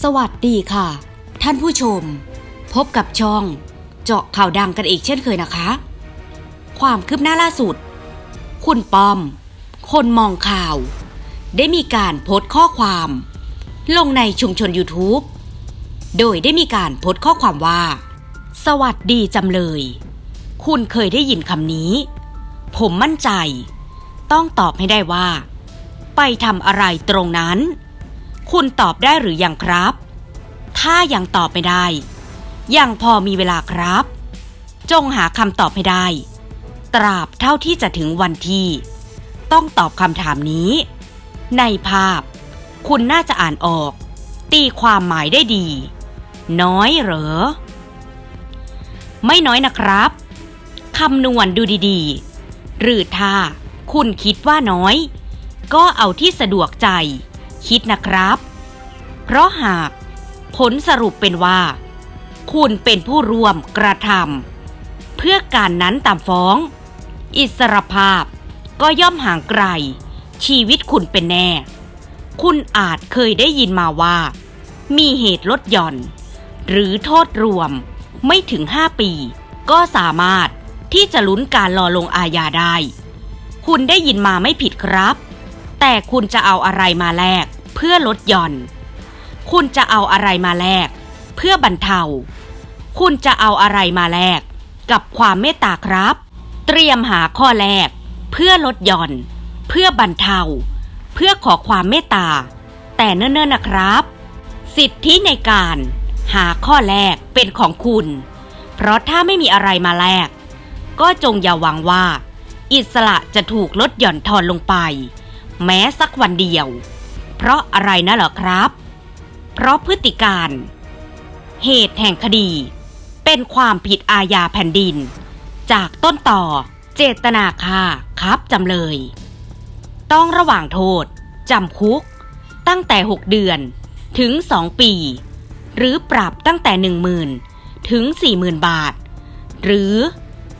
สวัสดีค่ะ ท่านผู้ชม พบกับช่อง เจาะข่าวดังกันอีกเช่นเคยนะคะ ความคืบหน้าล่าสุด คุณปอม คนมองข่าว ได้มีการโพสต์ข้อความ ลงในชุมชน YouTube โดยได้มีการโพสต์ข้อความว่า สวัสดีจำเลย คุณเคยได้ยินคำนี้ ผมมั่นใจ ต้องตอบให้ได้ว่า ไปทำอะไรตรงนั้น คุณตอบได้หรือยังครับ ถ้ายังตอบไม่ได้ ยังพอมีเวลาครับ จงหาคำตอบให้ได้ ตราบเท่าที่จะถึงวันที่ ต้องตอบคำถามนี้ ในภาพ คุณน่าจะอ่านออก ตีความหมายได้ดี น้อยเหรอ ไม่น้อยนะครับคำนวณดูดีๆ หรือถ้าคุณคิดว่าน้อย ก็เอาที่สะดวกใจ คิดนะครับ เพราะหากผลสรุปเป็นว่า คุณเป็นผู้ร่วมกระทำเพื่อการนั้นตามฟ้อง อิสรภาพก็ย่อมห่างไกล ชีวิตคุณเป็นแน่ คุณอาจเคยได้ยินมาว่า มีเหตุลดหย่อน หรือโทษรวมไม่ถึง 5 ปี ก็สามารถที่จะลุ้นการรอลงอาญาได้ คุณได้ยินมาไม่ผิดครับ แต่คุณจะเอาอะไรมาแลกเพื่อลดหย่อน คุณจะเอาอะไรมาแลกเพื่อบรรเทา คุณจะเอาอะไรมาแลกกับความเมตตาครับ เตรียมหาข้อแลกเพื่อลดหย่อน เพื่อบรรเทา เพื่อขอความเมตตา แต่เนิ่นๆนะครับ สิทธิในการหาข้อแลกเป็นของคุณ เพราะถ้าไม่มีอะไรมาแลก ก็จงอย่าหวังว่า อิสระจะถูกลดหย่อนทอนลงไป แม้สักวันเดียว เพราะอะไรนะเหรอครับ เพราะพฤติการ เหตุแห่งคดี เป็นความผิดอาญาแผ่นดิน จากต้นต่อเจตนาฆ่าครับจำเลย ต้องระหว่างโทษจำคุก ตั้งแต่ 6 เดือนถึง 2 ปี หรือปรับตั้งแต่ 10,000 ถึง 40,000 บาท หรือ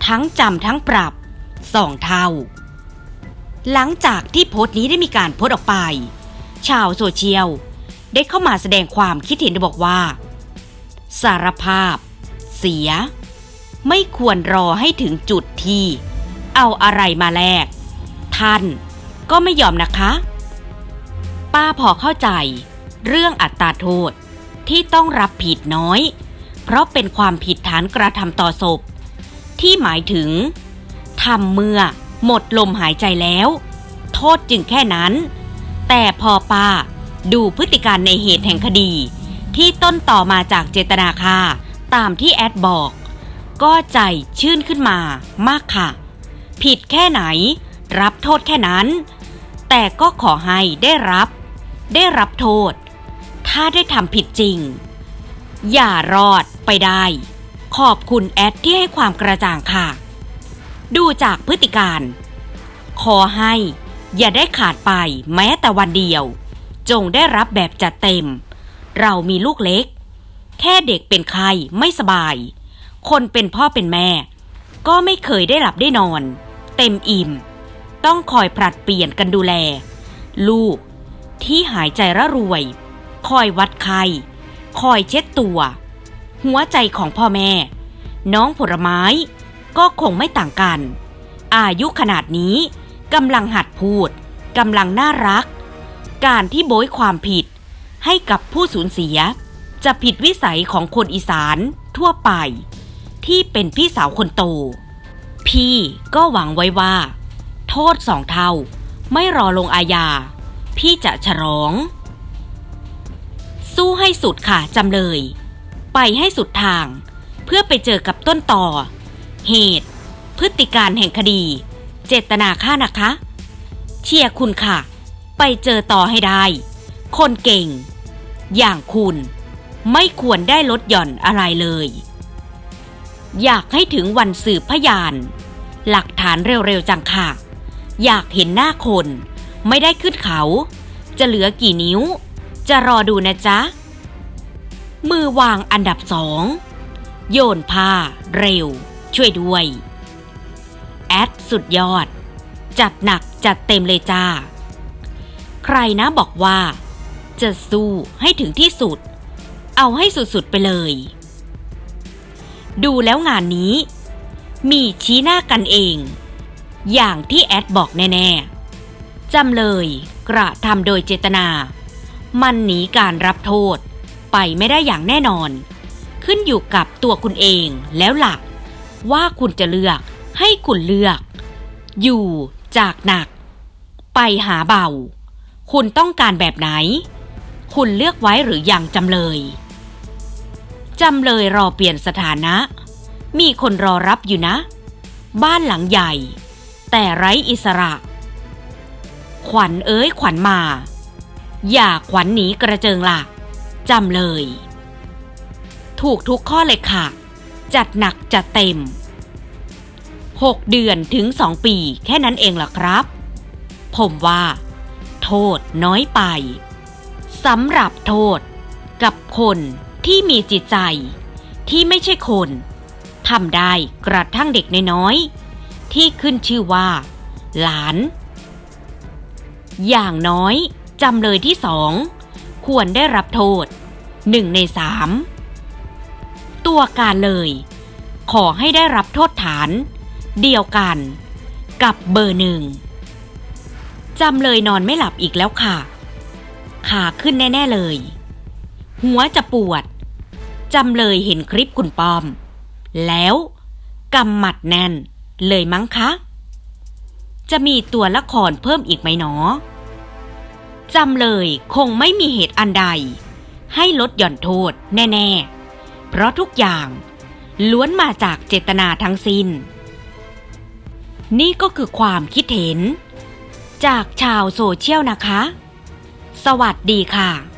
ทั้งจำทั้งปรับสองเท่า หลังจากที่โพสต์นี้ได้มีการโพสต์ออกไป ชาวโซเชียล ได้เข้ามาแสดงความคิดเห็นบอกว่า สารภาพ เสีย ไม่ควรรอให้ถึงจุดที่ เอาอะไรมาแลกท่านก็ไม่ยอมนะคะ ป้าพอเข้าใจ เรื่องอัตราโทษที่ต้องรับผิดน้อย เพราะเป็นความผิดฐานกระทำต่อศพ ที่หมายถึงทำเมื่อหมดลมหายใจแล้ว โทษจึงแค่นั้น แต่พอป้า ดูพฤติการในเหตุแห่งคดี ที่ต้นต่อมาจากเจตนาค่าตามที่แอดบอก ก็ใจชื่นขึ้นมามากค่ะ ผิดแค่ไหน รับโทษแค่นั้น แต่ก็ขอให้ได้รับ ได้รับโทษ ถ้าได้ทำผิดจริง อย่ารอดไปได้ ขอบคุณแอดที่ให้ความกระจ่างค่ะ ดูจากพฤติการ ขอให้อย่าได้ขาดไปแม้แต่วันเดียว จงได้รับแบบจัดเต็ม เรามีลูกเล็ก แค่เด็กเป็นไข้ไม่สบาย คนเป็นพ่อเป็นแม่ ก็ไม่เคยได้หลับได้นอน เต็มอิ่ม ต้องคอยผลัดเปลี่ยนกันดูแล ลูกที่หายใจระรวย คอยวัดไข้คอยเช็ดตัว หัวใจของพ่อแม่ น้องผลไม้ ก็คงไม่ต่างกัน อายุขนาดนี้กำลังหัดพูดกำลังน่ารัก การที่โบยความผิด ให้กับผู้สูญเสีย จะผิดวิสัยของคนอีสานทั่วไป ที่เป็นพี่สาวคนโต พี่ก็หวังไว้ว่า โทษสองเท่าไม่รอลงอาญา พี่จะฉลอง สู้ให้สุดค่ะจำเลย ไปให้สุดทาง เพื่อไปเจอกับต้นต่อ เหตุ พฤติการแห่งคดี เจตนาฆ่านะคะ เชียร์คุณค่ะ ไปเจอต่อให้ได้ คนเก่ง อย่างคุณไม่ควรได้ลดหย่อนอะไรเลย อยากให้ถึงวันสืบพยาน หลักฐานเร็วๆจังค่ะ อยากเห็นหน้าคน ไม่ได้ขึ้นเขา จะเหลือกี่นิ้ว จะรอดูนะจ๊ะ มือวางอันดับสองโยนผ้า เร็ว ช่วยด้วย แอดสุดยอด จัดหนักจัดเต็มเลยจ้า ใครนะบอกว่า จะสู้ให้ถึงที่สุด เอาให้สุดๆไปเลย ดูแล้วงานนี้ มีชี้หน้ากันเอง อย่างที่แอดบอกแน่ๆจำเลยกระทำโดยเจตนา มันหนีการรับโทษไปไม่ได้อย่างแน่นอน ขึ้นอยู่กับตัวคุณเองแล้วหล่ะว่าคุณจะเลือกให้คุณเลือก อยู่จากหนัก ไปหาเบา คุณต้องการแบบไหน คุณเลือกไว้หรือยังจำเลย จำเลยรอเปลี่ยนสถานะ มีคนรอรับอยู่นะ บ้านหลังใหญ่ แต่ไร้อิสระ ขวัญเอ้ยขวัญมา อย่าขวัญหนีกระเจิงล่ะจำเลย ถูกทุกข้อเลยค่ะ จัดหนักจัดเต็มหกเดือนถึงสองปีแค่นั้นเองล่ะครับ ผมว่า โทษน้อยไปสำหรับโทษกับคนที่มีจิตใจ ที่ไม่ใช่คนทำได้กระทั่งเด็กน้อยๆที่ขึ้นชื่อว่า หลาน อย่างน้อยจำเลยที่สองควรได้รับโทษหนึ่งในสามตัวการเลย ขอให้ได้รับโทษฐาน เดียวกัน กับเบอร์หนึ่ง จำเลยนอนไม่หลับอีกแล้วค่ะ ขาขึ้นแน่ ๆ เลย หัวจะปวด จำเลยเห็นคลิปคุณปอม แล้วกำหมัดแน่น เลยมั้งคะ จะมีตัวละครเพิ่มอีกไหมหนอ จำเลยคงไม่มีเหตุอันใด ให้ลดหย่อนโทษแน่ ๆ เพราะทุกอย่างล้วนมาจากเจตนาทั้งสิ้น นี่ก็คือความคิดเห็น จากชาวโซเชียลนะคะ สวัสดีค่ะ